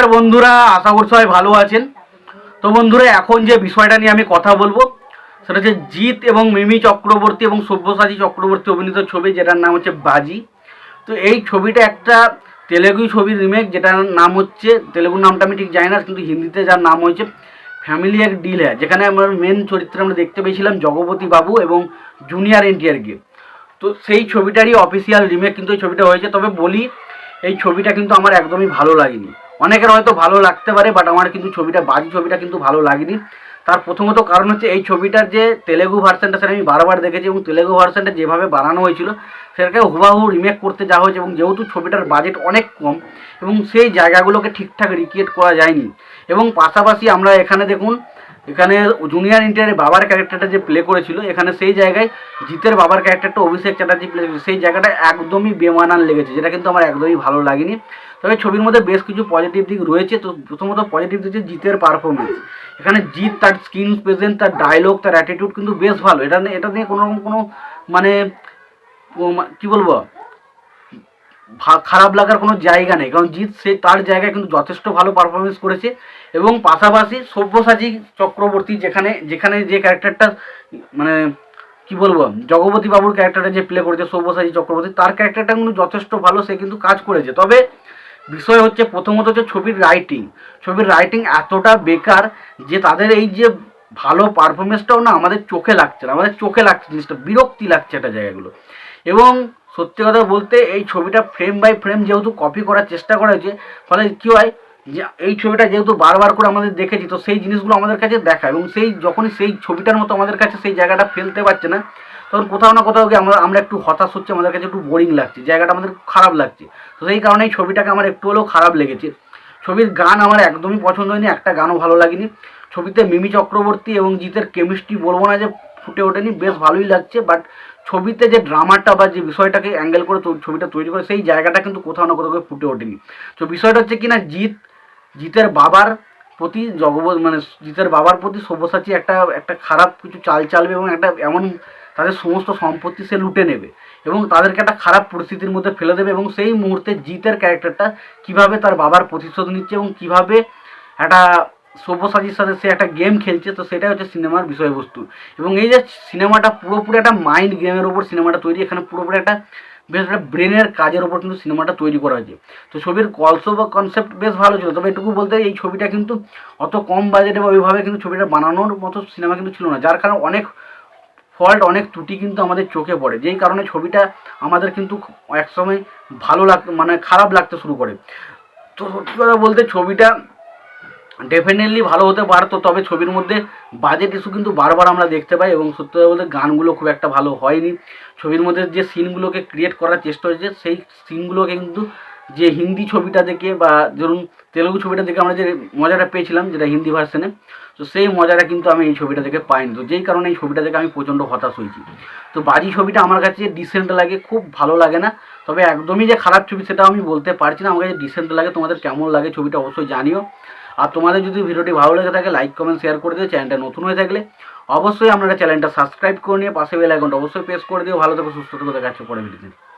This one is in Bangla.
নমস্কার বন্ধুরা, আশা করছি সবাই ভালো আছেন। তো বন্ধুরা, এখন যে বিষয়টা নিয়ে আমি কথা বলব, সেটা হচ্ছে জিৎ এবং মিমি চক্রবর্তী এবং সব্যসাচী চক্রবর্তী অভিনীত ছবি, যেটার নাম হচ্ছে বাজি। তো এই ছবিটা একটা তেলেগু ছবির রিমেক যেটার নাম হচ্ছে, তেলেগুর নামটা আমি ঠিক জানি না, কিন্তু হিন্দিতে যার নাম হয়েছে ফ্যামিলি এক ডিল যেখানে আমরা মেন চরিত্রে আমরা দেখতে পেয়েছিলাম জগপতি বাবু এবং জুনিয়র এনটিআরকে তো সেই ছবিটারই অফিসিয়াল রিমেক কিন্তু ছবিটা হয়েছে। তবে বলি, এই ছবিটা কিন্তু আমার একদমই ভালো লাগেনি। অনেকের হয়তো ভালো লাগতে পারে বাট আমার কিন্তু ছবিটা, বাজি ছবিটা কিন্তু ভালো লাগেনি। তার প্রথমত কারণ হচ্ছে, এই ছবিটার যে তেলেগু ভার্সানটা সেটা আমি বারবার দেখেছি, এবং তেলেগু ভার্সানটা যেভাবে বানানো হয়েছিল, সেটাকে হুবাহু রিমেক করতে যাওয়া হয়েছে, এবং যেহেতু ছবিটার বাজেট অনেক কম, এবং সেই জায়গাগুলোকে ঠিকঠাক রিক্রিয়েট করা যায়নি। এবং পাশাপাশি আমরা এখানে দেখুন এখানে জুনিয়র ইন্টারের বাবার ক্যারেক্টারটা যে প্লে করেছিল, এখানে সেই জায়গায় জিতের বাবার ক্যারেক্টারটা অভিষেক চ্যাটার্জি প্লে করেছিল। সেই জায়গাটা একদমই বেমানান লেগেছে, যেটা কিন্তু আমার একদমই ভালো লাগেনি। তবে ছবির মধ্যে বেশ কিছু পজিটিভ দিক রয়েছে। তো প্রথমত পজিটিভ দিক হচ্ছে জিতের পারফরমেন্স এখানে জিত তার স্ক্রিন প্রেজেন্ট তার ডায়লগ তার অ্যাটিটিউড কিন্তু বেশ ভালো। এটা এটা নিয়ে কোনো রকম কোনো মানে কি বলব? খারাপ লাগার কোনো জায়গা নেই। কারণ জিৎ সে তার জায়গায় কিন্তু যথেষ্ট ভালো পারফরমেন্স করেছে এবং পাশাপাশি সব্যসাচী চক্রবর্তী যেখানে যেখানে যে ক্যারেক্টারটা মানে কি বলব জগপতি বাবুর ক্যারেক্টারটা যে প্লে করেছে সব্যসাচী চক্রবর্তী, তার ক্যারেক্টারটা কিন্তু যথেষ্ট ভালো, সে কিন্তু কাজ করেছে। তবে বিষয় হচ্ছে, প্রথমত হচ্ছে ছবির রাইটিং ছবির রাইটিং এতটা বেকার যে তাদের এই যে ভালো পারফরমেন্সটাও না আমাদের চোখে লাগছে না। আমাদের চোখে লাগছে জিনিসটা, বিরক্তি লাগছে একটা জায়গাগুলো। এবং সত্যি কথা বলতে এই ছবিটা ফ্রেম বাই ফ্রেম যেহেতু কপি করার চেষ্টা করা হয়েছে, ফলে কী হয় যে এই ছবিটা যেহেতু বারবার করে আমাদের দেখেছি, তো সেই জিনিসগুলো আমাদের কাছে দেখা এবং সেই যখনই সেই ছবিটার মতো আমাদের কাছে সেই জায়গাটা ফেলতে পারছে না, তখন কোথাও না কোথাও গিয়ে আমরা আমরা একটু হতাশ হচ্ছে, আমাদের কাছে একটু বোরিং লাগছে, জায়গাটা আমাদের খারাপ লাগছে। তো সেই কারণে এই ছবিটাকে আমার একটু হলেও খারাপ লেগেছে। ছবির গান আমার একদমই পছন্দ হয়নি, একটা গানও ভালো লাগেনি। ছবিতে মিমি চক্রবর্তী এবং জিতের কেমিস্ট্রি বলব না যে ফুটে ওঠেনি, বেশ ভালোই লাগছে বাট ছবিতে যে ড্রামাটা বা যে বিষয়টাকে অ্যাঙ্গেল করে ছবিটা তৈরি করে, সেই জায়গাটা কিন্তু কোথাও না কোথাও ফুটে ওঠেনি। তো বিষয়টা হচ্ছে কি না জিৎ, জিতের বাবার প্রতি জগবত মানে জিতের বাবার প্রতি সব্যসাচী একটা একটা খারাপ কিছু চাল চালবে এবং একটা এমন তাদের সমস্ত সম্পত্তি সে লুটে নেবে এবং তাদেরকে একটা খারাপ পরিস্থিতির মধ্যে ফেলে দেবে এবং সেই মুহূর্তে জিতের ক্যারেক্টারটা কীভাবে তার বাবার প্রতিশোধ নিচ্ছে এবং কীভাবে একটা সব্যসাচীর সাথে সে একটা গেম খেলছে, তো সেটাই হচ্ছে সিনেমার বিষয়বস্তু। এবং এই যে সিনেমাটা পুরোপুরি একটা মাইন্ড গেমের ওপর সিনেমাটা তৈরি, এখানে পুরোপুরি একটা বেশ একটা ব্রেনের কাজের ওপর কিন্তু সিনেমাটা তৈরি করা হয়েছে। তো ছবির কলসো বা কনসেপ্ট বেশ ভালো ছিল, তবে এটুকু বলতে এই ছবিটা কিন্তু অত কম বাজেটে বা ওইভাবে কিন্তু ছবিটা বানানোর মতো সিনেমা কিন্তু ছিল না, যার কারণে অনেক ফল্ট অনেক ত্রুটি কিন্তু আমাদের চোখে পড়ে। যেই কারণে ছবিটা আমাদের কিন্তু একসময় ভালো লাগ মানে খারাপ লাগতে শুরু করে। তো সত্যি কথা বলতে ছবিটা ডেফিনেটলি ভালো হতে পারতো, তবে ছবির মধ্যে বাজেট ইস্যু কিন্তু বারবার আমরা দেখতে পাই এবং সত্যি কথা বলতে গানগুলো খুব একটা ভালো হয়নি। ছবির মধ্যে যে সিনগুলোকে ক্রিয়েট করার চেষ্টা হয়েছে, সেই সিনগুলোকে কিন্তু যে হিন্দি ছবিটা দেখে বা ধরুন তেলুগু ছবিটা দেখে আমরা যে মজাটা পেয়েছিলাম যেটা হিন্দি ভার্সনে তো সেই মজাটা কিন্তু আমি এই ছবিটা দেখে পাইনি। তো যেই কারণে এই ছবিটা দেখে আমি প্রচণ্ড হতাশ হয়েছি। তো বাজি ছবিটা আমার কাছে ডিসেন্ট লাগে, খুব ভালো লাগে না, তবে একদমই যে খারাপ ছবি সেটা আমি বলতে পারছি না। আমার কাছে ডিসেন্ট লাগে, তোমাদের কেমন লাগে ছবিটা অবশ্যই জানিও। আর তোমাদের যদি ভিডিওটি ভালো লেগে থাকে লাইক কমেন্ট শেয়ার করে দিও চ্যানেলটা নতুন হয়ে থাকলে অবশ্যই আপনারা চ্যানেলটা সাবস্ক্রাইব করে নিয়ে পাশে বেল আইকনটা অবশ্যই প্রেস করে দিও। ভালো থেকে, সুস্থ থেকো দেখাচ্ছে পরে ভিডিওতে